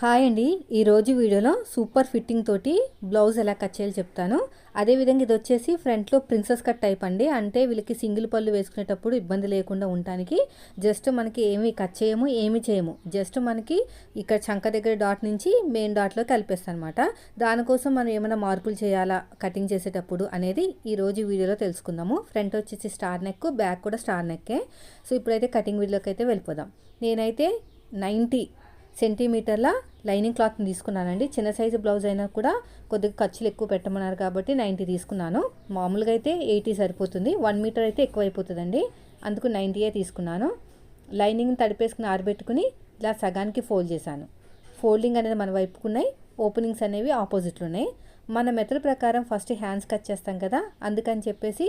Hi అండి. ఈరోజు వీడియోలో సూపర్ ఫిట్టింగ్ తోటి బ్లౌజ్ ఎలా కట్ చేయాలో చెప్తాను. అదేవిధంగా ఇది వచ్చేసి ఫ్రంట్లో ప్రిన్సెస్ కట్ టైప్ అండి. అంటే వీళ్ళకి సింగిల్ పళ్ళు వేసుకునేటప్పుడు ఇబ్బంది లేకుండా ఉండటానికి జస్ట్ మనకి ఏమి కట్ చేయము ఏమి చేయము. జస్ట్ మనకి ఇక్కడ చంక దగ్గర డాట్ నుంచి మెయిన్ డాట్లో కలిపేస్తాను అనమాట దానికోసం మనం ఏమైనా మార్పులు చేయాలా కటింగ్ చేసేటప్పుడు అనేది ఈరోజు వీడియోలో తెలుసుకుందాము. ఫ్రంట్ వచ్చేసి స్టార్ నెక్ బ్యాక్ కూడా స్టార్ నెక్కే. సో ఇప్పుడైతే కటింగ్ వీడియోకి అయితే వెళ్ళిపోదాం. నేనైతే నైంటీ సెంటీమీటర్ల లైనింగ్ క్లాత్ని తీసుకున్నానండి. చిన్న సైజు బ్లౌజ్ అయినా కూడా కొద్దిగా ఖర్చులు ఎక్కువ పెట్టమన్నారు కాబట్టి నైంటీ తీసుకున్నాను. మామూలుగా అయితే ఎయిటీ సరిపోతుంది. వన్ మీటర్ అయితే ఎక్కువ అయిపోతుందండి అందుకు నైంటీయే తీసుకున్నాను. లైనింగ్ తడిపేసుకుని ఆరబెట్టుకుని ఇలా సగానికి ఫోల్డ్ చేశాను. ఫోల్డింగ్ అనేది మన వైపుకున్నాయి. ఓపెనింగ్స్ అనేవి ఆపోజిట్లు ఉన్నాయి. మన మెథడ్ ప్రకారం ఫస్ట్ హ్యాండ్స్ కట్ చేస్తాం కదా అందుకని చెప్పేసి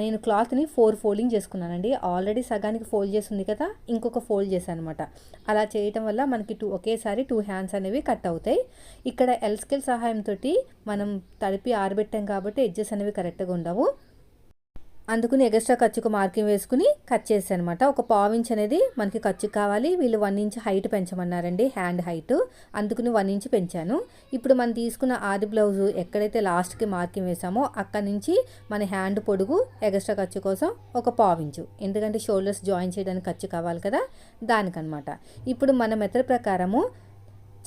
నేను క్లాత్ని ఫోర్ ఫోల్డింగ్ చేసుకున్నానండి. ఆల్రెడీ సగానికి ఫోల్డ్ చేసి ఉంది కదా ఇంకొక ఫోల్డ్ చేశాను అనమాట అలా చేయటం వల్ల మనకి టూ ఒకేసారి టూ హ్యాండ్స్ అనేవి కట్ అవుతాయి. ఇక్కడ ఎల్స్కెల్ సహాయంతో మనం తడిపి ఆరబెట్టాం కాబట్టి ఎడ్జెస్ అనేవి కరెక్ట్గా ఉండవు. అందుకుని ఎగస్ట్రా ఖర్చుకు మార్కింగ్ వేసుకుని కట్ చేసాను అనమాట ఒక పావు ఇంచ్ అనేది మనకి ఖర్చు కావాలి. వీళ్ళు వన్ ఇంచ్ హైట్ పెంచమన్నారండి హ్యాండ్ హైట్. అందుకుని వన్ ఇంచ్ పెంచాను. ఇప్పుడు మనం తీసుకున్న ఆది బ్లౌజు ఎక్కడైతే లాస్ట్కి మార్కింగ్ వేసామో అక్కడ నుంచి మన హ్యాండ్ పొడుగు ఎగస్ట్రా ఖర్చు కోసం ఒక పావు ఇంచు. ఎందుకంటే షోల్డర్స్ జాయిన్ చేయడానికి ఖర్చు కావాలి కదా దానికనమాట ఇప్పుడు మన మెథడ్ ప్రకారము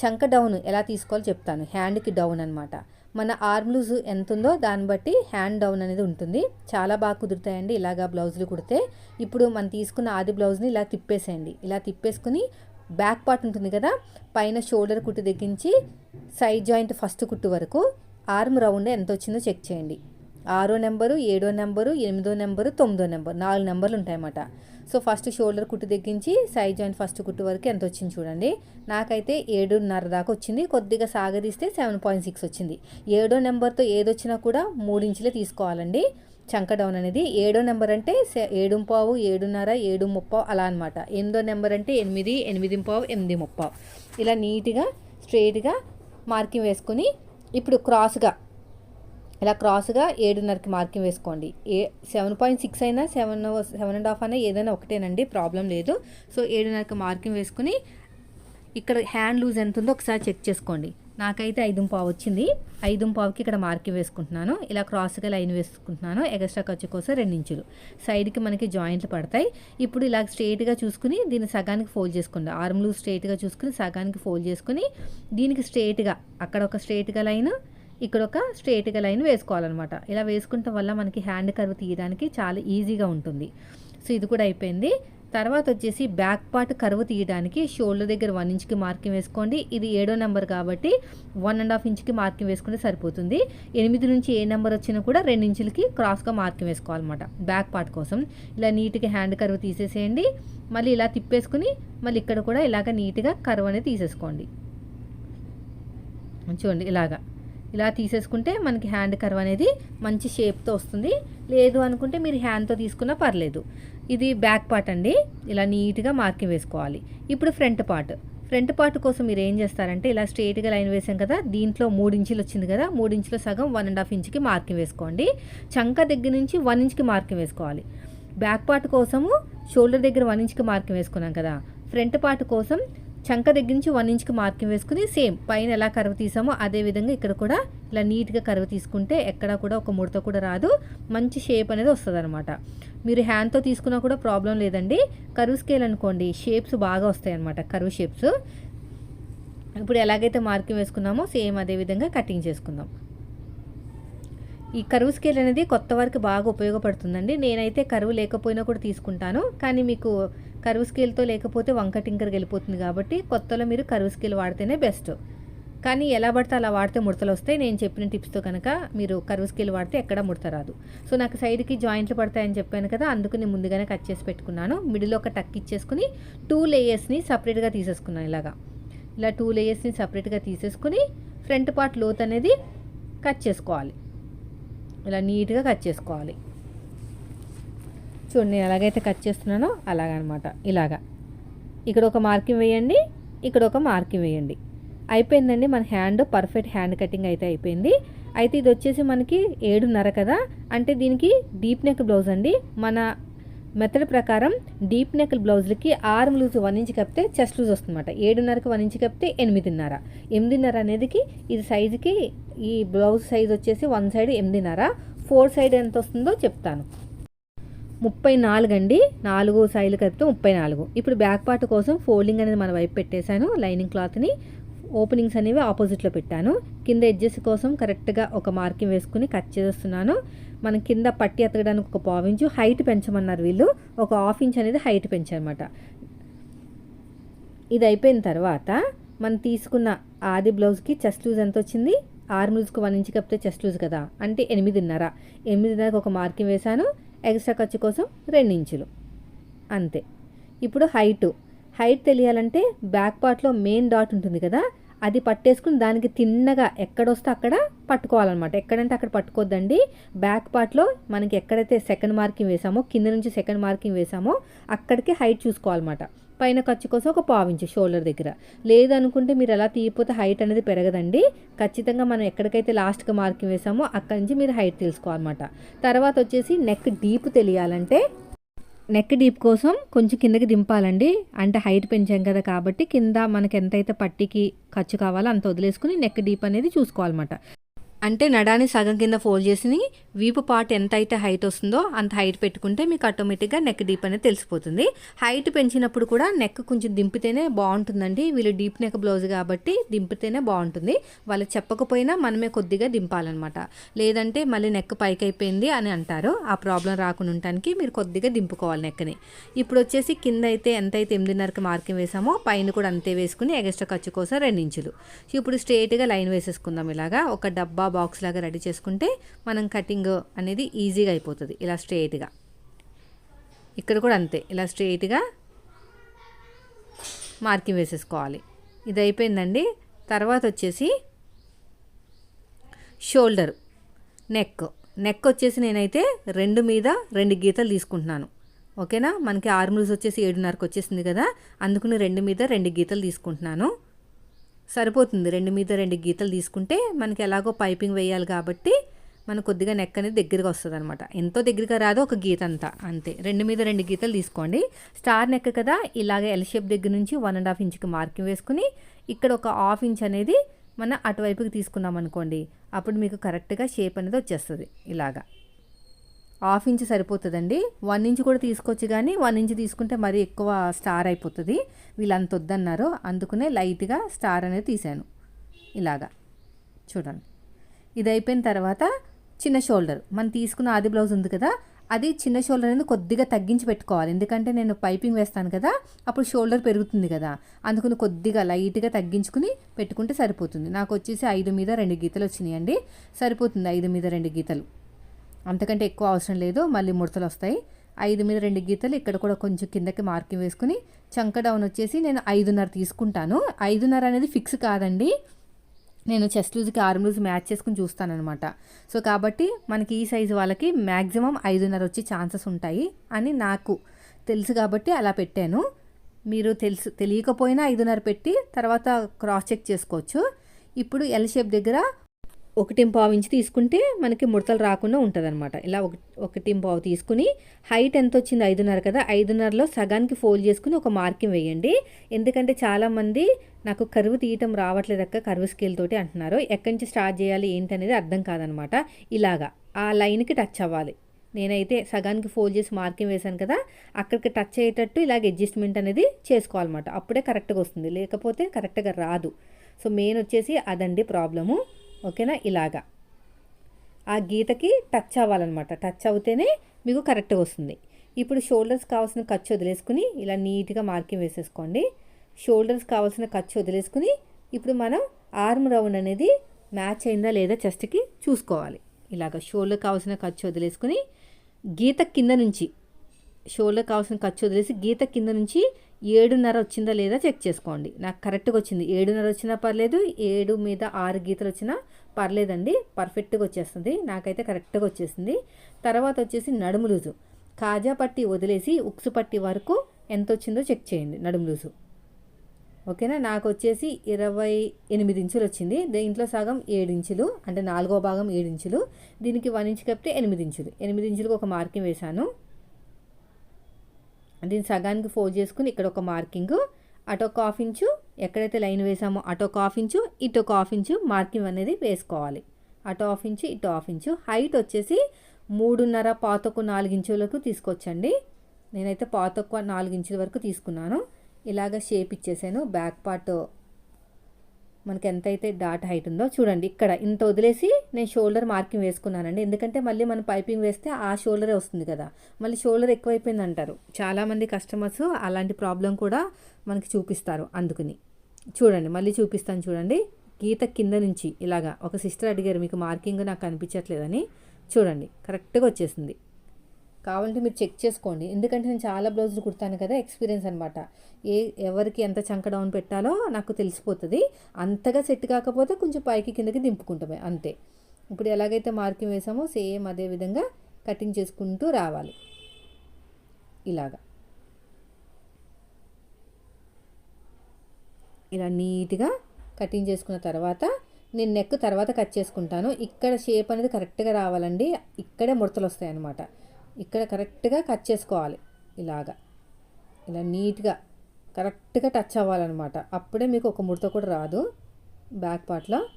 చంక డౌన్ ఎలా తీసుకోవాలో చెప్తాను. హ్యాండ్కి డౌన్ అనమాట మన ఆర్మ్ లూజ్ ఎంత ఉందో దాన్ని బట్టి హ్యాండ్ డౌన్ అనేది ఉంటుంది. చాలా బాగా కుదురుతాయండి ఇలాగా బ్లౌజులు కుడితే. ఇప్పుడు మనం తీసుకున్న ఆది బ్లౌజ్ని ఇలా తిప్పేసేయండి. ఇలా తిప్పేసుకుని బ్యాక్ పార్ట్ ఉంటుంది కదా పైన షోల్డర్ కుట్టు దగ్గరించి సైడ్ జాయింట్ ఫస్ట్ కుట్టు వరకు ఆర్మ్ రౌండ్ ఎంత వచ్చిందో చెక్ చేయండి. ఆరో నెంబరు ఏడో నెంబరు ఎనిమిదో నెంబరు తొమ్మిదో నెంబర్ నాలుగు నెంబర్లు ఉంటాయన్నమాట. సో ఫస్ట్ షోల్డర్ కుట్టు తగ్గించి సైడ్ జాయింట్ ఫస్ట్ కుట్టు వరకు ఎంత వచ్చింది చూడండి. నాకైతే ఏడున్నర దాకా వచ్చింది. కొద్దిగా సాగదీస్తే సెవెన్ పాయింట్ సిక్స్ వచ్చింది. ఏడో నెంబర్తో ఏదొచ్చినా కూడా మూడించులే తీసుకోవాలండి. చంక డౌన్ అనేది ఏడో నెంబర్ అంటే ఏడు పావు ఏడున్నర ఏడు ముప్పావు అలా అనమాట ఎనిమిదో నెంబర్ అంటే ఎనిమిది ఎనిమిది పావు ఎనిమిది ముప్పావు. ఇలా నీట్గా స్ట్రైట్గా మార్కింగ్ వేసుకొని ఇప్పుడు క్రాస్గా ఇలా క్రాస్గా ఏడున్నరకి మార్కింగ్ వేసుకోండి. ఏ సెవెన్ పాయింట్ సిక్స్ అయినా సెవెన్ సెవెన్ అండ్ హాఫ్ అయినా ఏదైనా ఒకటేనండి ప్రాబ్లం లేదు. సో ఏడున్నరకి మార్కింగ్ వేసుకుని ఇక్కడ హ్యాండ్ లూజ్ ఎంత ఉందో ఒకసారి చెక్ చేసుకోండి. నాకైతే ఐదు పావు వచ్చింది. ఐదు పావుకి ఇక్కడ మార్కింగ్ వేసుకుంటున్నాను. ఇలా క్రాస్గా లైన్ వేసుకుంటున్నాను. ఎక్స్ట్రా ఖర్చు కోసం రెండించులు. సైడ్కి మనకి జాయింట్లు పడతాయి. ఇప్పుడు ఇలా స్ట్రేట్గా చూసుకుని దీన్ని సగానికి ఫోల్డ్ చేసుకోండి. ఆర్మ్లు స్ట్రేట్గా చూసుకుని సగానికి ఫోల్డ్ చేసుకుని దీనికి స్ట్రేట్గా అక్కడ ఒక స్ట్రేట్గా లైన్ ఇక్కడ ఒక స్ట్రేట్గా లైన్ వేసుకోవాలన్నమాట. ఇలా వేసుకుంటాం వల్ల మనకి హ్యాండ్ కర్వ్ తీయడానికి చాలా ఈజీగా ఉంటుంది. సో ఇది కూడా అయిపోయింది. తర్వాత వచ్చేసి బ్యాక్ పార్ట్ కరువు తీయడానికి షోల్డర్ దగ్గర వన్ ఇంచ్కి మార్కింగ్ వేసుకోండి. ఇది ఏడో నెంబర్ కాబట్టి వన్ అండ్ హాఫ్ ఇంచ్కి మార్కింగ్ వేసుకుంటే సరిపోతుంది. ఎనిమిది నుంచి ఏ నెంబర్ వచ్చినా కూడా రెండు ఇంచులకి క్రాస్గా మార్కింగ్ వేసుకోవాలన్నమాట బ్యాక్ పార్ట్ కోసం. ఇలా నీట్గా హ్యాండ్ కరువు తీసేసేయండి. మళ్ళీ ఇలా తిప్పేసుకుని మళ్ళీ ఇక్కడ కూడా ఇలాగ నీట్గా కరువు అనేది తీసేసుకోండి. చూడండి ఇలాగా. ఇలా తీసేసుకుంటే మనకి హ్యాండ్ కర్వ్ అనేది మంచి షేప్తో వస్తుంది. లేదు అనుకుంటే మీరు హ్యాండ్తో తీసుకున్నా పర్లేదు. ఇది బ్యాక్ పార్ట్ అండి. ఇలా నీట్గా మార్కింగ్ వేసుకోవాలి. ఇప్పుడు ఫ్రంట్ పార్ట్. ఫ్రంట్ పార్ట్ కోసం మీరు ఏం చేస్తారంటే ఇలా స్ట్రేట్గా లైన్ వేసాం కదా దీంట్లో మూడు ఇంచులు వచ్చింది కదా మూడు ఇంచుల సగం వన్ అండ్ హాఫ్ ఇంచ్కి మార్కింగ్ వేసుకోండి. చంక దగ్గర నుంచి వన్ ఇంచ్కి మార్కింగ్ వేసుకోవాలి. బ్యాక్ పార్ట్ కోసము షోల్డర్ దగ్గర వన్ ఇంచ్కి మార్కింగ్ వేసుకున్నాం కదా ఫ్రంట్ పార్ట్ కోసం చంక దగ్గర నుంచి వన్ ఇంచ్కి మార్కింగ్ వేసుకుని సేమ్ పైన ఎలా కరువు తీసామో అదే విధంగా ఇక్కడ కూడా ఇలా నీట్గా కరువు తీసుకుంటే ఎక్కడ కూడా ఒక ముడత కూడా రాదు. మంచి షేప్ అనేది వస్తుంది అనమాట మీరు హ్యాండ్తో తీసుకున్నా కూడా ప్రాబ్లం లేదండి. కరువు స్కేల్ అనుకోండి షేప్స్ బాగా వస్తాయి అనమాట కరువు షేప్స్. ఇప్పుడు ఎలాగైతే మార్కింగ్ వేసుకున్నామో సేమ్ అదే విధంగా కటింగ్ చేసుకుందాం. ఈ కరువు స్కేల్ అనేది కొత్త వారికి బాగా ఉపయోగపడుతుందండి. నేనైతే కరువు లేకపోయినా కూడా తీసుకుంటాను. కానీ మీకు కరువు స్కేల్తో లేకపోతే వంక టింకర్కి వెళ్ళిపోతుంది కాబట్టి కొత్తలో మీరు కరువు స్కేల్ వాడితేనే బెస్ట్. కానీ ఎలా పడితే అలా వాడితే ముడతలు వస్తాయి. నేను చెప్పిన టిప్స్తో కనుక మీరు కరువు స్కేల్ వాడితే ఎక్కడ ముడత రాదు. సో నాకు సైడ్కి జాయింట్లు పడతాయని చెప్పాను కదా అందుకు నేను ముందుగానే కట్ చేసి పెట్టుకున్నాను. మిడిల్ ఒక టక్ ఇచ్చేసుకుని టూ లేయర్స్ని సపరేట్గా తీసేసుకున్నాను ఇలాగా. ఇలా టూ లేయర్స్ని సపరేట్గా తీసేసుకుని ఫ్రంట్ పార్ట్ లోత్ అనేది కట్ చేసుకోవాలి. ఇలా నీట్గా కట్ చేసుకోవాలి. చూడండి నేను ఎలాగైతే కట్ చేస్తున్నానో అలాగనమాట. ఇలాగా. ఇక్కడ ఒక మార్కింగ్ వేయండి ఇక్కడ ఒక మార్కింగ్ వేయండి. అయిపోయిందండి మన హ్యాండ్ పర్ఫెక్ట్ హ్యాండ్ కటింగ్ అయితే అయిపోయింది. అయితే ఇది వచ్చేసి మనకి ఏడున్నర కదా? అంటే దీనికి డీప్ నెక్ బ్లౌజ్ అండి. మన మెథడ్ ప్రకారం డీప్ నెక్ బ్లౌజ్లకి ఆర్మ్ లూజ్ వన్ ఇంచ్ కప్పితే చెస్ట్ లూజ్ వస్తుందన్నమాట. ఏడున్నరకి వన్ ఇంచ్ కప్పితే ఎనిమిదిన్నర. ఎనిమిదిన్నర అనేదికి ఇది సైజుకి ఈ బ్లౌజ్ సైజ్ వచ్చేసి వన్ సైడ్ ఎనిమిదిన్నర. ఫోర్ సైడ్ ఎంత వస్తుందో చెప్తాను. ముప్పై నాలుగు అండి. నాలుగు సైజులు కలిపితే ముప్పై నాలుగు. ఇప్పుడు బ్యాక్ పార్ట్ కోసం ఫోల్డింగ్ అనేది మన వైపు పెట్టేశాను. లైనింగ్ క్లాత్ని ఓపెనింగ్స్ అనేవి ఆపోజిట్లో పెట్టాను. కింద ఎడ్జెస్ కోసం కరెక్ట్గా ఒక మార్కింగ్ వేసుకుని కట్ చేస్తున్నాను. మనం కింద పట్టి ఎత్తడానికి ఒక పావించు హైట్ పెంచమన్నారు వీళ్ళు. ఒక హాఫ్ ఇంచ్ అనేది హైట్ పెంచారనమాట ఇది అయిపోయిన తర్వాత మనం తీసుకున్న ఆది బ్లౌజ్కి చెస్ట్ లూజ్ ఎంత వచ్చింది? ఆర్మ్ లూజ్కి వన్ ఇంచ్ కప్పితే చెస్ట్ లూజ్ కదా. అంటే ఎనిమిదిన్నర. ఎనిమిదిన్నరకు ఒక మార్కింగ్ వేశాను. ఎక్స్ట్రా ఖర్చు కోసం రెండు ఇంచులు అంతే. ఇప్పుడు హైటు. హైట్ తెలియాలంటే బ్యాక్ పార్ట్లో మెయిన్ డాట్ ఉంటుంది కదా అది పట్టేసుకుని దానికి తిన్నగా ఎక్కడొస్తే అక్కడ పట్టుకోవాలన్నమాట. ఎక్కడంటే అక్కడ పట్టుకోవద్దండి బ్యాక్ పార్ట్లో మనకి ఎక్కడైతే సెకండ్ మార్కింగ్ వేసామో కింద నుంచి సెకండ్ మార్కింగ్ వేసామో అక్కడికి హైట్ చూసుకోవాలన్నమాట. పైన ఖర్చు కోసం ఒక పావించు షోల్డర్ దగ్గర. లేదనుకుంటే మీరు ఎలా తీయపోతే హైట్ అనేది పెరగదండి. ఖచ్చితంగా మనం ఎక్కడికైతే లాస్ట్గా మార్కింగ్ వేసామో అక్కడి నుంచి మీరు హైట్ తెలుసుకోవాలన్నమాట. తర్వాత వచ్చేసి నెక్ డీప్ తెలియాలంటే నెక్ డీప్ కోసం కొంచెం కిందకి దింపాలండి. అంటే హైట్ పెంచాం కదా కాబట్టి కింద మనకి ఎంతైతే పట్టికి ఖర్చు కావాలో అంత వదిలేసుకుని నెక్ డీప్ అనేది చూసుకోవాలన్నమాట. అంటే నడాన్ని సగం కింద ఫోల్డ్ చేసి వీపు పార్ట్ ఎంత అయితే హైట్ వస్తుందో అంత హైట్ పెట్టుకుంటే మీకు ఆటోమేటిక్గా నెక్ డీప్ అనేది తెలిసిపోతుంది. హైట్ పెంచినప్పుడు కూడా నెక్ కొంచెం దింపితేనే బాగుంటుందండి. వీళ్ళు డీప్ నెక్ బ్లౌజ్ కాబట్టి దింపితేనే బాగుంటుంది. వాళ్ళు చెప్పకపోయినా మనమే కొద్దిగా దింపాలన్నమాట. లేదంటే మళ్ళీ నెక్ పైకి అయిపోయింది అని అంటారు. ఆ ప్రాబ్లం రాకుండా ఉండటానికి మీరు కొద్దిగా దింపుకోవాలి నెక్ని ఇప్పుడు వచ్చేసి కింద అయితే ఎంత అయితే ఎనిమిదిన్నరకి మార్కింగ్ వేసామో పైన కూడా అంతే వేసుకుని ఎగస్ట్రా ఖర్చు కోసం రెండించులు ఇప్పుడు స్ట్రేట్గా లైన్ వేసేసుకుందాం ఇలాగా. ఒక డబ్బా బాక్స్ లాగా రెడీ చేసుకుంటే మనం కటింగ్ అనేది ఈజీగా అయిపోతుంది ఇలా స్ట్రేట్గా ఇక్కడ కూడా అంతే ఇలా స్ట్రేట్గా మార్కింగ్ వేసేసుకోవాలి. ఇది అయిపోయిందండి. తర్వాత వచ్చేసి షోల్డర్ నెక్. నెక్ వచ్చేసి నేనైతే రెండు మీద రెండు గీతలు తీసుకుంటున్నాను. ఓకేనా? మనకి ఆర్మ్లూస్ వచ్చేసి ఏడున్నరకు వచ్చేసింది కదా? అందుకని రెండు మీద రెండు గీతలు తీసుకుంటున్నాను. సరిపోతుంది. రెండు మీద రెండు గీతలు తీసుకుంటే మనకి ఎలాగో పైపింగ్ వేయాలి కాబట్టి మనకు కొద్దిగా నెక్ అనేది దగ్గరగా వస్తుంది అనమాట ఎంతో దగ్గరగా రాదో ఒక గీత అంతా. అంతే. రెండు మీద రెండు గీతలు తీసుకోండి. స్టార్ నెక్ కదా ఇలాగ ఎల్ షేప్ దగ్గర నుంచి వన్ అండ్ హాఫ్ ఇంచ్కి మార్కింగ్ వేసుకుని ఇక్కడ ఒక హాఫ్ ఇంచ్ అనేది మన అటువైపుకి తీసుకున్నాం అనుకోండి అప్పుడు మీకు కరెక్ట్గా షేప్ అనేది వచ్చేస్తుంది ఇలాగా. హాఫ్ ఇంచ్ సరిపోతుందండి. వన్ ఇంచ్ కూడా తీసుకోవచ్చు కానీ వన్ ఇంచ్ తీసుకుంటే మరీ ఎక్కువ స్టార్ అయిపోతుంది. వీళ్ళు అంత వద్దన్నారు. అందుకునే లైట్గా స్టార్ అనేది తీసాను ఇలాగా. చూడండి. ఇది అయిపోయిన తర్వాత చిన్న షోల్డర్. మనం తీసుకున్న ఆది బ్లౌజ్ ఉంది కదా అది చిన్న షోల్డర్ అనేది కొద్దిగా తగ్గించి పెట్టుకోవాలి. ఎందుకంటే నేను పైపింగ్ వేస్తాను కదా అప్పుడు షోల్డర్ పెరుగుతుంది కదా. అందుకని కొద్దిగా లైట్గా తగ్గించుకుని పెట్టుకుంటే సరిపోతుంది. నాకు వచ్చేసి ఐదు మీద రెండు గీతలు వచ్చినాయండి. సరిపోతుంది ఐదు మీద రెండు గీతలు. అంతకంటే ఎక్కువ అవసరం లేదు మళ్ళీ ముడతలు వస్తాయి. ఐదు మీద రెండు గీతలు ఇక్కడ కూడా కొంచెం కిందకి మార్కింగ్ వేసుకుని చంక డౌన్ వచ్చేసి నేను ఐదున్నర తీసుకుంటాను. ఐదున్నర అనేది ఫిక్స్ కాదండి. నేను చెస్ట్ లూజ్కి ఆర్మ్ లూజ్ మ్యాచ్ చేసుకుని చూస్తానమాట సో కాబట్టి మనకి ఈ సైజు వాళ్ళకి మ్యాక్సిమం ఐదున్నర వచ్చే ఛాన్సెస్ ఉంటాయి అని నాకు తెలుసు కాబట్టి అలా పెట్టాను. మీరు తెలుసు తెలియకపోయినా ఐదున్నర పెట్టి తర్వాత క్రాస్ చెక్ చేసుకోవచ్చు. ఇప్పుడు ఎల్ షేప్ దగ్గర ఒకటి పావు ఇంచు తీసుకుంటే మనకి ముడతలు రాకుండా ఉంటుంది అనమాట ఇలా ఒక ఒకటి పావు తీసుకుని హైట్ ఎంత వచ్చింది ఐదున్నర కదా. ఐదున్నరలో సగానికి ఫోల్డ్ చేసుకుని ఒక మార్కింగ్ వేయండి. ఎందుకంటే చాలామంది నాకు కరువు తీయటం రావట్లేదు అక్క కరువు స్కేల్ తోటి అంటున్నారు. ఎక్కడి నుంచి స్టార్ట్ చేయాలి ఏంటనేది అర్థం కాదనమాట ఇలాగా ఆ లైన్కి టచ్ అవ్వాలి. నేనైతే సగానికి ఫోల్డ్ చేసి మార్కింగ్ వేశాను కదా అక్కడికి టచ్ అయ్యేటట్టు ఇలాగ అడ్జస్ట్మెంట్ అనేది చేసుకోవాలన్నమాట. అప్పుడే కరెక్ట్గా వస్తుంది. లేకపోతే కరెక్ట్గా రాదు. సో మెయిన్ వచ్చేసి అదండి ప్రాబ్లము. ఓకేనా? ఇలాగా. ఆ గీతకి టచ్ అవ్వాలన్నమాట. టచ్ అవుతేనే మీకు కరెక్ట్గా వస్తుంది. ఇప్పుడు షోల్డర్స్ కావాల్సిన ఖర్చు వదిలేసుకుని ఇలా నీట్గా మార్కింగ్ వేసేసుకోండి. షోల్డర్స్ కావాల్సిన ఖర్చు వదిలేసుకుని ఇప్పుడు మనం ఆర్మ్ రౌండ్ అనేది మ్యాచ్ అయిందా లేదా చెస్ట్కి చూసుకోవాలి. ఇలాగ షోల్డర్ కావాల్సిన ఖర్చు వదిలేసుకుని గీత కింద నుంచి షోల్డర్ కావాల్సిన ఖర్చు వదిలేసి గీత కింద నుంచి ఏడున్నర వచ్చిందా లేదా చెక్ చేసుకోండి. నాకు కరెక్ట్గా వచ్చింది. ఏడున్నర వచ్చినా పర్లేదు ఏడు మీద ఆరు గీతలు వచ్చినా పర్లేదండి. పర్ఫెక్ట్గా వచ్చేస్తుంది. నాకైతే కరెక్ట్గా వచ్చేసింది. తర్వాత వచ్చేసి నడుము లూజు. కాజా పట్టి వదిలేసి ఉక్సు పట్టి వరకు ఎంత వచ్చిందో చెక్ చేయండి నడుము లూజు. ఓకేనా? నాకు వచ్చేసి ఇరవై ఎనిమిది ఇంచులు వచ్చింది. దీంట్లో సగం ఏడు ఇంచులు అంటే నాలుగో భాగం ఏడు ఇంచులు. దీనికి వన్ ఇంచు కప్పితే ఎనిమిది ఇంచులు. ఎనిమిది ఇంచులకు ఒక మార్కింగ్ వేశాను. దీన్ని సగానికి ఫోల్డ్ చేసుకుని ఇక్కడ ఒక మార్కింగ్ అటు ఒక హాఫ్ ఇంచు ఎక్కడైతే లైన్ వేసామో అటు ఒక హాఫ్ ఇంచు ఇటు ఒక హాఫ్ ఇంచు మార్కింగ్ అనేది వేసుకోవాలి. అటు హాఫ్ ఇంచు ఇటు హాఫ్ ఇంచు హైట్ వచ్చేసి మూడున్నర పాతకు నాలుగు ఇంచులకు తీసుకొచ్చండి. నేనైతే పాతకు నాలుగు ఇంచుల వరకు తీసుకున్నాను. ఇలాగ షేప్ ఇచ్చేసాను. బ్యాక్ పార్ట్ మనకి ఎంతైతే డాట్ హైట్ ఉందో చూడండి ఇక్కడ ఇంత వదిలేసి నేను షోల్డర్ మార్కింగ్ వేసుకున్నానండి. ఎందుకంటే మళ్ళీ మనం పైపింగ్ వేస్తే ఆ షోల్డరే వస్తుంది కదా. మళ్ళీ షోల్డర్ ఎక్కువైపోయింది అంటారు. చాలామంది కస్టమర్స్ అలాంటి ప్రాబ్లం కూడా మనకి చూపిస్తారు అందుకని. చూడండి మళ్ళీ చూపిస్తాను చూడండి. గీత కింద నుంచి ఇలాగా ఒక సిస్టర్ అడిగారు మీకు మార్కింగ్ నాకు అనిపించట్లేదని. చూడండి కరెక్ట్గా వచ్చేసింది. కావాలంటే మీరు చెక్ చేసుకోండి. ఎందుకంటే నేను చాలా బ్లౌజులు కుడతాను కదా ఎక్స్పీరియన్స్ అనమాట ఏ ఎవరికి ఎంత చంక డౌన్ పెట్టాలో నాకు తెలిసిపోతుంది. అంతగా సెట్ కాకపోతే కొంచెం పైకి కిందకి దింపుకుంటామే అంతే. ఇప్పుడు ఎలాగైతే మార్కింగ్ వేసామో సేమ్ అదే విధంగా కటింగ్ చేసుకుంటూ రావాలి. ఇలాగా. ఇలా నీట్గా కటింగ్ చేసుకున్న తర్వాత నేను నెక్ తర్వాత కట్ చేసుకుంటాను. ఇక్కడ షేప్ అనేది కరెక్ట్గా రావాలండి. ఇక్కడే ముడతలు వస్తాయి అన్నమాట ఇక్కడ కరెక్ట్గా కట్ చేసుకోవాలి. ఇలాగా. ఇలా నీట్గా కరెక్ట్గా టచ్ అవ్వాలన్నమాట. అప్పుడే మీకు ఒక ముడత కూడా రాదు. బ్యాక్ పార్ట్లో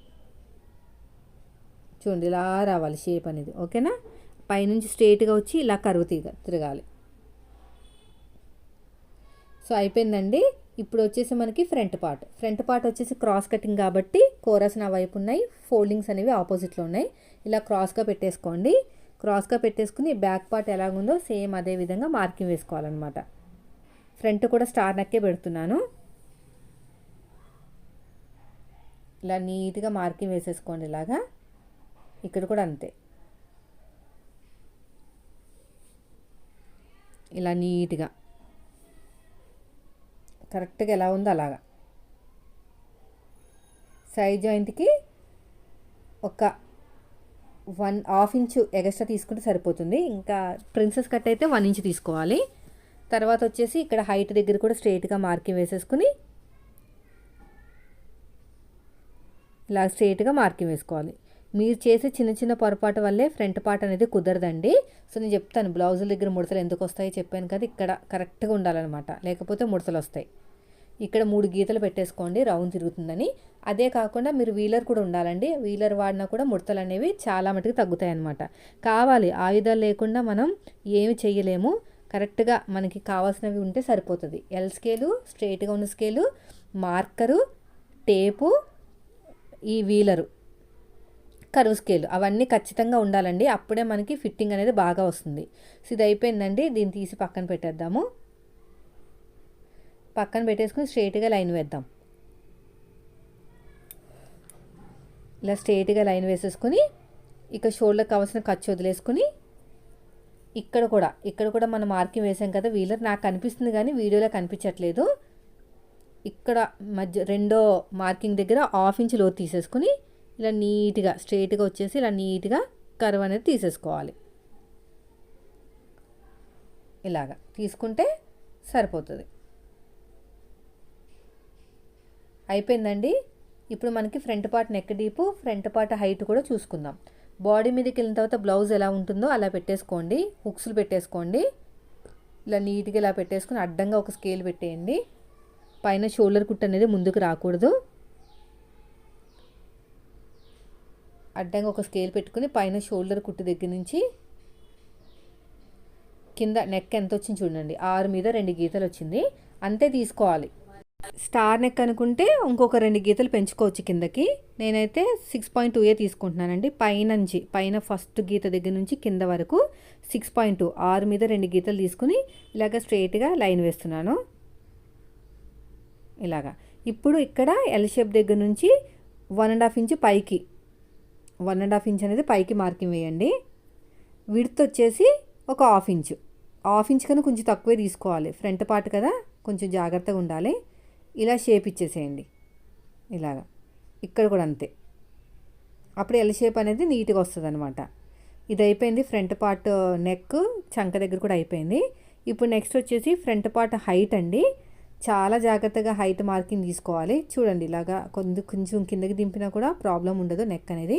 చూడండి ఇలా రావాలి షేప్ అనేది. ఓకేనా? పైనుంచి స్ట్రేట్గా వచ్చి ఇలా కరువు తీగ తిరగాలి. సో అయిపోయిందండి. ఇప్పుడు వచ్చేసి మనకి ఫ్రంట్ పార్ట్. ఫ్రంట్ పార్ట్ వచ్చేసి క్రాస్ కటింగ్ కాబట్టి కోరస్ నా వైపు ఉన్నాయి ఫోల్డింగ్స్ అనేవి ఆపోజిట్లో ఉన్నాయి. ఇలా క్రాస్గా పెట్టేసుకోండి. క్రాస్గా పెట్టేసుకుని బ్యాక్ పార్ట్ ఎలాగుందో సేమ్ అదే విధంగా మార్కింగ్ వేసుకోవాలన్నమాట. ఫ్రంట్ కూడా స్టార్ నక్కే పెడుతున్నాను. ఇలా నీట్గా మార్కింగ్ వేసేసుకోండి ఇలాగా. ఇక్కడ కూడా అంతే. ఇలా నీట్గా. కరెక్ట్గా ఎలా ఉందో అలాగా. సైడ్ జాయింట్కి ఒక వన్ హాఫ్ ఇంచు ఎగస్ట్రా తీసుకుంటే సరిపోతుంది. ఇంకా ప్రిన్సెస్ కట్ అయితే వన్ ఇంచ్ తీసుకోవాలి. తర్వాత వచ్చేసి ఇక్కడ హైట్ దగ్గర కూడా స్ట్రైట్గా మార్కింగ్ వేసేసుకుని ఇలా స్ట్రైట్గా మార్కింగ్ వేసుకోవాలి. మీరు చేసే చిన్న చిన్న పొరపాటు వల్లే ఫ్రంట్ పార్ట్ అనేది కుదరదండి. సో నేను చెప్తాను బ్లౌజుల దగ్గర ముడతలు ఎందుకు వస్తాయో చెప్పాను కదా ఇక్కడ కరెక్ట్గా ఉండాలన్నమాట. లేకపోతే ముడతలు వస్తాయి. ఇక్కడ మూడు గీతలు పెట్టేసుకోండి రౌండ్ తిరుగుతుందని. అదే కాకుండా మీరు వీలర్ కూడా ఉండాలండి. వీలర్ వాడినా కూడా ముడతలు అనేవి చాలా మటుకు తగ్గుతాయి అన్నమాట కావాలి ఆయుధాలు లేకుండా మనం ఏమి చేయలేము కరెక్ట్గా మనకి కావాల్సినవి ఉంటే సరిపోతుంది. ఎల్ స్కేలు స్ట్రేట్గా ఉన్న స్కేలు మార్కరు టేపు ఈ వీలరు కరువు స్కేలు అవన్నీ ఖచ్చితంగా ఉండాలండి. అప్పుడే మనకి ఫిట్టింగ్ అనేది బాగా వస్తుంది. సో ఇది అయిపోయిందండి. దీన్ని తీసి పక్కన పెట్టేద్దాము. పక్కన పెట్టేసుకుని స్ట్రైట్గా లైన్ వేద్దాం. ఇలా స్ట్రైట్గా లైన్ వేసేసుకొని ఇక షోల్డర్ కావాల్సిన ఖర్చు వదిలేసుకుని ఇక్కడ కూడా ఇక్కడ కూడా మనం మార్కింగ్ వేసాం కదా వీలర్ నాకు కనిపిస్తుంది కానీ వీడియోలో కనిపించట్లేదు. ఇక్కడ మధ్య రెండో మార్కింగ్ దగ్గర హాఫ్ ఇంచ్లో తీసేసుకుని ఇలా నీట్గా స్ట్రైట్గా వచ్చేసి ఇలా నీట్గా కర్వ్ అనేది తీసేసుకోవాలి. ఇలాగా తీసుకుంటే సరిపోతుంది. అయిపోయిందండి. ఇప్పుడు మనకి front part neck deep front part height కూడా చూసుకుందాం. బాడీ మీదకి వెళ్ళిన తర్వాత బ్లౌజ్ ఎలా ఉంటుందో అలా పెట్టేసుకోండి. హుక్స్లు పెట్టేసుకోండి. ఇలా నీట్గా ఇలా పెట్టేసుకుని అడ్డంగా ఒక స్కేల్ పెట్టేయండి. పైన షోల్డర్ కుట్ అనేది ముందుకు రాకూడదు. అడ్డంగా ఒక స్కేల్ పెట్టుకుని పైన షోల్డర్ కుట్టు దగ్గర నుంచి కింద నెక్ ఎంత వచ్చింది చూడండి. ఆరు మీద రెండు గీతలు వచ్చింది. అంతే తీసుకోవాలి. స్టార్ నెక్ అనుకుంటే ఇంకొక రెండు గీతలు పెంచుకోవచ్చు కిందకి. నేనైతే సిక్స్ పాయింట్ టూ ఏ తీసుకుంటున్నానండి. పైన నుంచి పైన ఫస్ట్ గీత దగ్గర నుంచి కింద వరకు సిక్స్ పాయింట్ టూ. ఆరు మీద రెండు గీతలు తీసుకుని ఇలాగ స్ట్రైట్గా లైన్ వేస్తున్నాను. ఇలాగా. ఇప్పుడు ఇక్కడ ఎల్ షేప్ దగ్గర నుంచి వన్ అండ్ హాఫ్ ఇంచ్ పైకి వన్ అండ్ హాఫ్ ఇంచ్ అనేది పైకి మార్కింగ్ వేయండి. విడ్త్ వచ్చేసి ఒక హాఫ్ ఇంచు. హాఫ్ ఇంచ్ కన్నా కొంచెం తక్కువే తీసుకోవాలి. ఫ్రంట్ పార్ట్ కదా కొంచెం జాగ్రత్తగా ఉండాలి. ఇలా షేప్ ఇచ్చేసేయండి. ఇలాగా. ఇక్కడ కూడా అంతే. అప్పుడు ఎల్ షేప్ అనేది నీట్గా వస్తుంది అనమాట ఇది అయిపోయింది ఫ్రంట్ పార్ట్ నెక్ చంక దగ్గర కూడా అయిపోయింది. ఇప్పుడు నెక్స్ట్ వచ్చేసి ఫ్రంట్ పార్ట్ హైట్ అండి. చాలా జాగ్రత్తగా హైట్ మార్కింగ్ తీసుకోవాలి. చూడండి ఇలాగా కొంచెం కొంచెం కిందకి దింపినా కూడా ప్రాబ్లం ఉండదు నెక్ అనేది.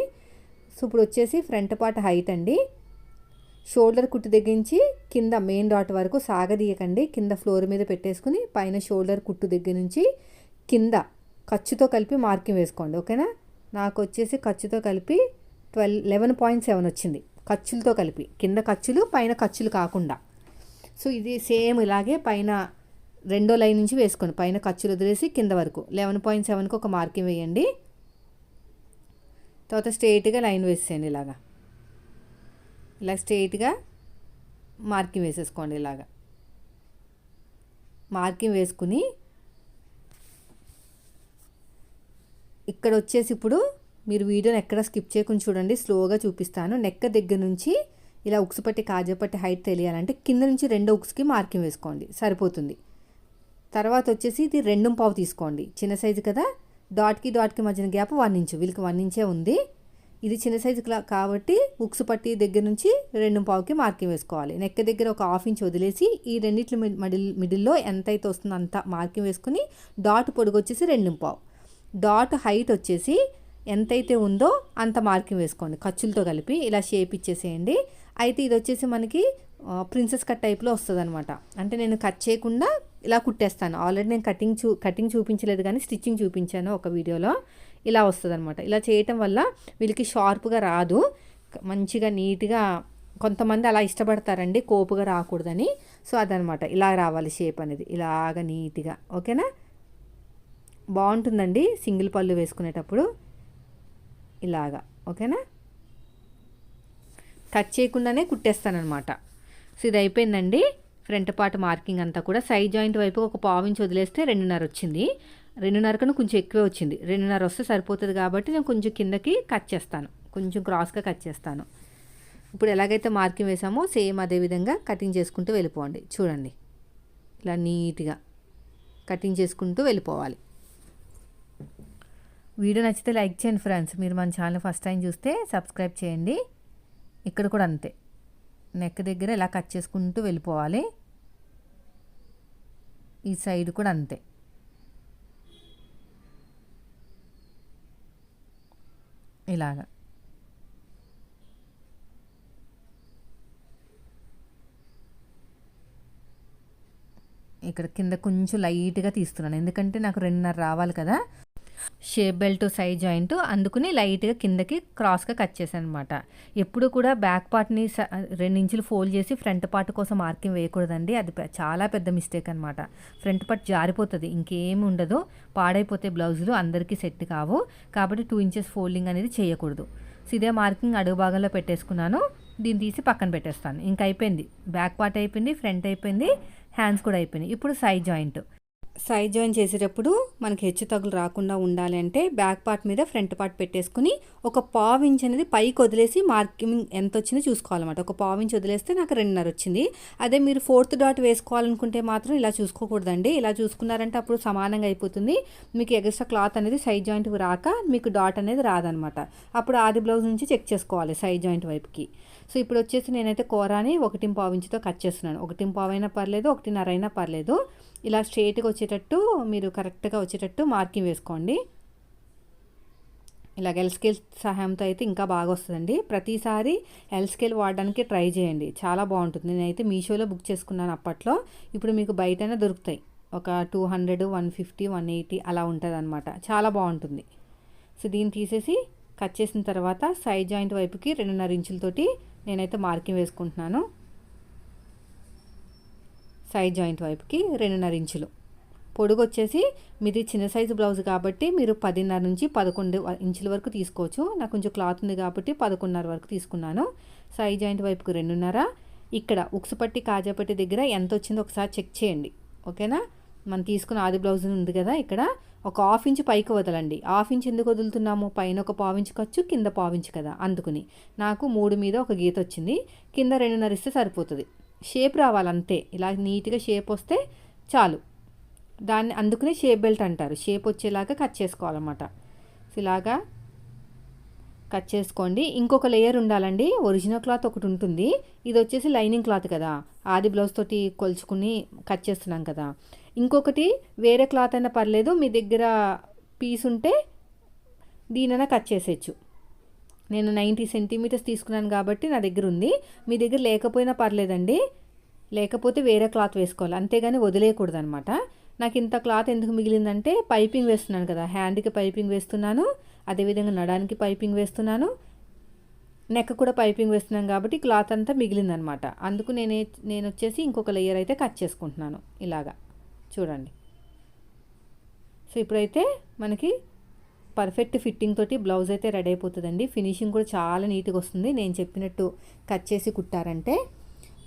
సో ఇప్పుడు వచ్చేసి ఫ్రంట్ పార్ట్ హైట్ అండి. షోల్డర్ కుట్టు దగ్గరించి కింద మెయిన్ డాట్ వరకు సాగదీయకండి. కింద ఫ్లోర్ మీద పెట్టేసుకుని పైన షోల్డర్ కుట్టు దగ్గర నుంచి కింద ఖర్చుతో కలిపి మార్కింగ్ వేసుకోండి. ఓకేనా? నాకు వచ్చేసి ఖర్చుతో కలిపి ట్వెల్వ్ లెవెన్ పాయింట్ సెవెన్ వచ్చింది. ఖర్చులతో కలిపి. కింద ఖర్చులు పైన ఖర్చులు కాకుండా. సో ఇది సేమ్ ఇలాగే పైన రెండో లైన్ నుంచి వేసుకోండి. పైన ఖర్చులు వదిలేసి కింద వరకు. లెవెన్ పాయింట్ సెవెన్కి ఒక మార్కింగ్ వేయండి. తర్వాత స్ట్రేట్గా లైన్ వేసేయండి ఇలాగా. ఇలా స్ట్రైట్గా మార్కింగ్ వేసేసుకోండి ఇలాగా. మార్కింగ్ వేసుకుని ఇక్కడ వచ్చేసి ఇప్పుడు మీరు వీడియోని ఎక్కడ స్కిప్ చేయకుండా చూడండి స్లోగా చూపిస్తాను. నెక్క దగ్గర నుంచి ఇలా ఉక్స్ పట్టి కాజపట్టి హైట్ తెలియాలంటే కింద నుంచి రెండో ఉక్స్కి మార్కింగ్ వేసుకోండి. సరిపోతుంది. తర్వాత వచ్చేసి ఇది రెండు పావు తీసుకోండి. చిన్న సైజు కదా? డాట్కి డాట్కి మధ్యన గ్యాప్ వన్ ఇంచు వీళ్ళకి వన్ ఇంచే ఉంది. ఇది చిన్న సైజు కాబట్టి ఉక్స్ పట్టి దగ్గర నుంచి రెండు పావుకి మార్కింగ్ వేసుకోవాలి. నెక్క దగ్గర ఒక హాఫ్ ఇంచ్ వదిలేసి ఈ రెండిట్ల మిడిల్ మిడిల్లో ఎంత అయితే వస్తుందో అంత మార్కింగ్ వేసుకుని డాట్ పొడుగు వచ్చేసి రెండు పావు. డాట్ హైట్ వచ్చేసి ఎంతైతే ఉందో అంత మార్కింగ్ వేసుకోండి. ఖర్చులతో కలిపి ఇలా షేప్ ఇచ్చేసేయండి. అయితే ఇది వచ్చేసి మనకి ప్రిన్సెస్ కట్ టైప్లో వస్తుంది అనమాట అంటే నేను కట్ చేయకుండా ఇలా కుట్టేస్తాను. ఆల్రెడీ నేను కటింగ్ చూ కటింగ్ చూపించలేదు కానీ స్టిచ్చింగ్ చూపించాను ఒక వీడియోలో ఇలా వస్తుంది అనమాట ఇలా చేయటం వల్ల వీళ్ళకి షార్ప్గా రాదు. మంచిగా నీట్గా కొంతమంది అలా ఇష్టపడతారండి కోపుగా రాకూడదని. సో అదనమాట ఇలా రావాలి షేప్ అనేది. ఇలాగ నీట్గా. ఓకేనా? బాగుంటుందండి సింగిల్ పళ్ళు వేసుకునేటప్పుడు. ఇలాగా. ఓకేనా? కట్ చేయకుండానే కుట్టేస్తానమాట సో ఇది అయిపోయిందండి. ఫ్రంట్ పార్ట్ మార్కింగ్ అంతా కూడా. సైడ్ జాయింట్ వైపు ఒక పావించి వదిలేస్తే రెండున్నర వచ్చింది. రెండున్నర కన్నా కొంచెం ఎక్కువే వచ్చింది. రెండున్నర వస్తే సరిపోతుంది కాబట్టి నేను కొంచెం కిందకి కట్ చేస్తాను. కొంచెం క్రాస్గా కట్ చేస్తాను. ఇప్పుడు ఎలాగైతే మార్కింగ్ వేసామో సేమ్ అదే విధంగా కటింగ్ చేసుకుంటూ వెళ్ళిపోండి. చూడండి. ఇలా నీట్గా కటింగ్ చేసుకుంటూ వెళ్ళిపోవాలి. వీడియో నచ్చితే లైక్ చేయండి ఫ్రెండ్స్. మీరు మన ఛానల్ ఫస్ట్ టైం చూస్తే సబ్స్క్రైబ్ చేయండి. ఇక్కడ కూడా అంతే. నెక్ దగ్గర ఇలా కట్ చేసుకుంటూ వెళ్ళిపోవాలి. ఈ సైడ్ కూడా అంతే. ఇలాగా. ఇక్కడ కింద కొంచెం లైట్గా తీస్తున్నాను. ఎందుకంటే నాకు రెండున్నర రావాలి కదా. షేప్ బెల్ట్ సైడ్ జాయింట్ అందుకుని లైట్గా కిందకి క్రాస్గా కట్ చేశాను అనమాట ఎప్పుడు కూడా బ్యాక్ పార్ట్ని రెండు ఇంచులు ఫోల్డ్ చేసి ఫ్రంట్ పార్ట్ కోసం మార్కింగ్ వేయకూడదండి. అది చాలా పెద్ద మిస్టేక్ అనమాట ఫ్రంట్ పార్ట్ జారిపోతుంది ఇంకేమి ఉండదు. పాడైపోతే బ్లౌజులు అందరికీ సెట్ కావు. కాబట్టి టూ ఇంచెస్ ఫోల్డింగ్ అనేది చేయకూడదు. సో ఇదే మార్కింగ్ అడుగు భాగంలో పెట్టేసుకున్నాను. దీన్ని తీసి పక్కన పెట్టేస్తాను. ఇంక అయిపోయింది. బ్యాక్ పార్ట్ అయిపోయింది ఫ్రంట్ అయిపోయింది హ్యాండ్స్ కూడా అయిపోయినాయి. ఇప్పుడు సైడ్ జాయింట్. సైడ్ జాయిన్ చేసేటప్పుడు మనకి హెచ్చు తగులు రాకుండా ఉండాలి అంటే బ్యాక్ పార్ట్ మీద ఫ్రంట్ పార్ట్ పెట్టేసుకుని ఒక పావు ఇంచ్ అనేది పైకి వదిలేసి మార్కింగ్ ఎంత వచ్చిందో చూసుకోవాలన్నమాట. ఒక పావు ఇంచ్ వదిలేస్తే నాకు రెండున్నర వచ్చింది. అదే మీరు ఫోర్త్ డాట్ వేసుకోవాలనుకుంటే మాత్రం ఇలా చూసుకోకూడదండి. ఇలా చూసుకున్నారంటే అప్పుడు సమానంగా అయిపోతుంది. మీకు ఎక్స్ట్రా క్లాత్ అనేది సైడ్ జాయింట్ రాక మీకు డాట్ అనేది రాదనమాట అప్పుడు ఆది బ్లౌజ్ నుంచి చెక్ చేసుకోవాలి సైడ్ జాయింట్ వైపుకి. సో ఇప్పుడు వచ్చేసి నేనైతే కూరని ఒకటి పావు ఇంచుతో కట్ చేస్తున్నాను. ఒకటి పావు అయినా పర్లేదు ఒకటిన్నర అయినా పర్లేదు. ఇలా స్ట్రేట్గా వచ్చేటట్టు మీరు కరెక్ట్గా వచ్చేటట్టు మార్కింగ్ వేసుకోండి. ఇలా ఎల్ స్కేల్ సహాయంతో అయితే ఇంకా బాగా వస్తుందండి. ప్రతిసారి ఎల్ స్కేల్ వాడడానికి ట్రై చేయండి. చాలా బాగుంటుంది. నేనైతే మీషోలో బుక్ చేసుకున్నాను అప్పట్లో. ఇప్పుడు మీకు బయటనే దొరుకుతాయి. ఒక two hundred one fifty one eighty అలా ఉంటుంది అనమాట చాలా బాగుంటుంది. సో దీన్ని తీసేసి కట్ చేసిన తర్వాత సైడ్ జాయింట్ వైపుకి రెండున్నర ఇంచులతోటి నేనైతే మార్కింగ్ వేసుకుంటున్నాను. సైడ్ జాయింట్ వైపుకి రెండున్నర ఇంచులు. పొడుగు వచ్చేసి మీది చిన్న సైజు బ్లౌజ్ కాబట్టి మీరు పదిన్నర నుంచి పదకొండు ఇంచుల వరకు తీసుకోవచ్చు. నాకు కొంచెం క్లాత్ ఉంది కాబట్టి పదకొండున్నర వరకు తీసుకున్నాను. సైడ్ జాయింట్ వైపుకి రెండున్నర. ఇక్కడ ఉక్సుపట్టి కాజాపట్టి దగ్గర ఎంత వచ్చిందో ఒకసారి చెక్ చేయండి. ఓకేనా? మనం తీసుకున్న ఆది బ్లౌజ్ ఉంది కదా ఇక్కడ. ఒక హాఫ్ ఇంచ్ పైకి వదలండి. హాఫ్ ఇంచ్ ఎందుకు వదులుతున్నాము? పైన ఒక పావించ్ ఖర్చు కింద పావించు కదా అందుకుని. నాకు మూడు మీద ఒక గీత వచ్చింది. కింద రెండున్నర ఇస్తే సరిపోతుంది. షేప్ రావాలంతే. ఇలా నీట్గా షేప్ వస్తే చాలు. దాన్ని అందుకునే షేప్ బెల్ట్ అంటారు. షేప్ వచ్చేలాగా కట్ చేసుకోవాలన్నమాట. ఇలాగా కట్ చేసుకోండి. ఇంకొక లేయర్ ఉండాలండి. ఒరిజినల్ క్లాత్ ఒకటి ఉంటుంది. ఇది వచ్చేసి లైనింగ్ క్లాత్ కదా. ఆది బ్లౌజ్ తోటి కొలుచుకుని కట్ చేస్తున్నాం కదా. ఇంకొకటి వేరే క్లాత్ అయినా పర్లేదు. మీ దగ్గర పీస్ ఉంటే దీనైనా కట్ చేసేయచ్చు. నేను నైంటీ సెంటీమీటర్స్ తీసుకున్నాను కాబట్టి నా దగ్గర ఉంది. మీ దగ్గర లేకపోయినా పర్లేదండి. లేకపోతే వేరే క్లాత్ వేసుకోవాలి. అంతేగాని వదిలేయకూడదు అనమాట నాకు ఇంత క్లాత్ ఎందుకు మిగిలిందంటే పైపింగ్ వేస్తున్నాను కదా. హ్యాండ్కి పైపింగ్ వేస్తున్నాను. అదేవిధంగా నడానికి పైపింగ్ వేస్తున్నాను. నెక్ కూడా పైపింగ్ వేస్తున్నాను కాబట్టి క్లాత్ అంతా మిగిలిందనమాట. అందుకు నేనే నేను వచ్చేసి ఇంకొక లేయర్ అయితే కట్ చేసుకుంటున్నాను. ఇలాగా. చూడండి. సో ఇప్పుడైతే మనకి పర్ఫెక్ట్ ఫిట్టింగ్ తోటి బ్లౌజ్ అయితే రెడీ అయిపోతుందండి. ఫినిషింగ్ కూడా చాలా నీట్గా వస్తుంది. నేను చెప్పినట్టు కట్ చేసి కుట్టారంటే.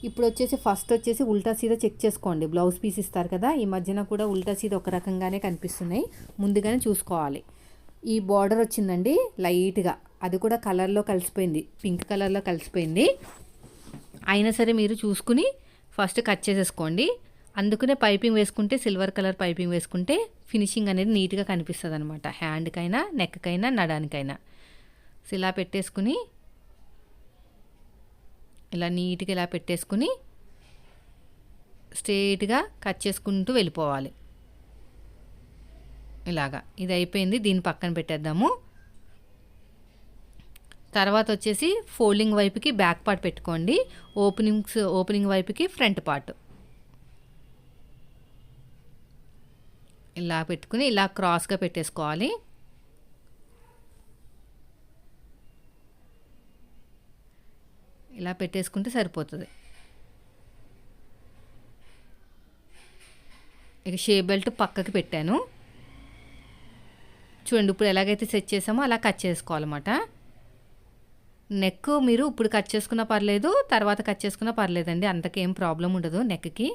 ఇప్పుడు వచ్చేసి ఫస్ట్ వచ్చేసి ఉల్టా సీదా చెక్ చేసుకోండి. బ్లౌజ్ పీస్ ఇస్తారు కదా ఈ మధ్యన కూడా ఉల్టా సీద ఒక రకంగానే కనిపిస్తున్నాయి. ముందుగానే చూసుకోవాలి. ఈ బార్డర్ వచ్చిందండి లైట్గా. అది కూడా కలర్లో కలిసిపోయింది. పింక్ కలర్లో కలిసిపోయింది. అయినా సరే మీరు చూసుకుని ఫస్ట్ కట్ చేసేసుకోండి. అందుకనే పైపింగ్ వేసుకుంటే సిల్వర్ కలర్ పైపింగ్ వేసుకుంటే ఫినిషింగ్ అనేది నీట్గా కనిపిస్తుంది అనమాట హ్యాండ్కైనా నెక్కకైనా నడానికైనా. సో ఇలా పెట్టేసుకుని ఇలా నీట్గా ఇలా పెట్టేసుకుని స్ట్రేట్గా కట్ చేసుకుంటూ వెళ్ళిపోవాలి. ఇలాగా. ఇది అయిపోయింది. దీన్ని పక్కన పెట్టేద్దాము. తర్వాత వచ్చేసి ఫోల్డింగ్ వైపుకి బ్యాక్ పార్ట్ పెట్టుకోండి. ఓపెనింగ్స్ ఓపెనింగ్ వైపుకి ఫ్రంట్ పార్ట్. ఇలా పెట్టుకుని ఇలా క్రాస్గా పెట్టేసుకోవాలి. ఇలా పెట్టేసుకుంటే సరిపోతుంది. ఇక షే బెల్ట్ పక్కకి పెట్టాను. చూడండి ఇప్పుడు ఎలాగైతే సెట్ చేసామో అలా కట్ చేసుకోవాలన్నమాట. నెక్ మీరు ఇప్పుడు కట్ చేసుకున్నా పర్లేదు తర్వాత కట్ చేసుకున్నా పర్లేదండి. అంతకేం ప్రాబ్లం ఉండదు నెక్కి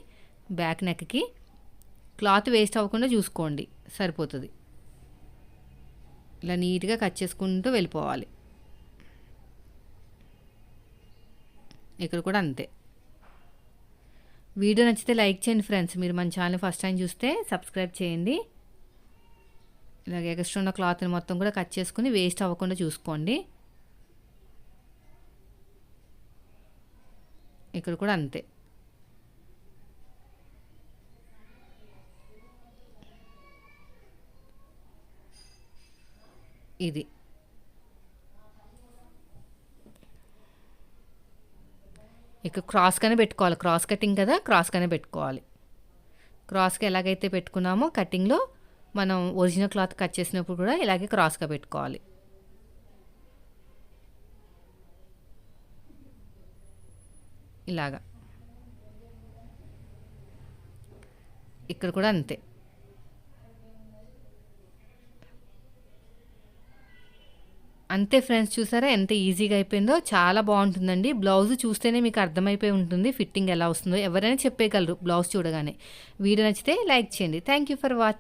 బ్యాక్ నెక్కి. క్లాత్ వేస్ట్ అవ్వకుండా చూసుకోండి. సరిపోతుంది. ఇలా నీట్గా కట్ చేసుకుంటూ వెళ్ళిపోవాలి. ఇక్కడ కూడా అంతే. వీడియో నచ్చితే లైక్ చేయండి ఫ్రెండ్స్. మీరు మన ఛానల్ ఫస్ట్ టైం చూస్తే సబ్స్క్రైబ్ చేయండి. ఇలాగ ఎక్స్ట్రా ఉన్న క్లాత్ని మొత్తం కూడా కట్ చేసుకుని వేస్ట్ అవ్వకుండా చూసుకోండి. ఇక్కడ కూడా అంతే. ఇది. ఇక క్రాస్గానే పెట్టుకోవాలి. క్రాస్ కటింగ్ కదా క్రాస్గానే పెట్టుకోవాలి. క్రాస్గా ఎలాగైతే పెట్టుకున్నామో కటింగ్లో మనం ఒరిజినల్ క్లాత్ కట్ చేసినప్పుడు కూడా ఇలాగే క్రాస్గా పెట్టుకోవాలి. ఇలాగా. ఇక్కడ కూడా అంతే. అంతే ఫ్రెండ్స్ చూసారా? ఎంత ఈజీగా అయిపోయిందో? చాలా బాగుంటుందండి. బ్లౌజ్ చూస్తేనే మీకు అర్థమైపోయి ఉంటుంది ఫిట్టింగ్ ఎలా వస్తుందో. ఎవరైనా చెప్పేయగలరు బ్లౌజ్ చూడగానే. వీడియో నచ్చితే లైక్ చేయండి. Thank you for watching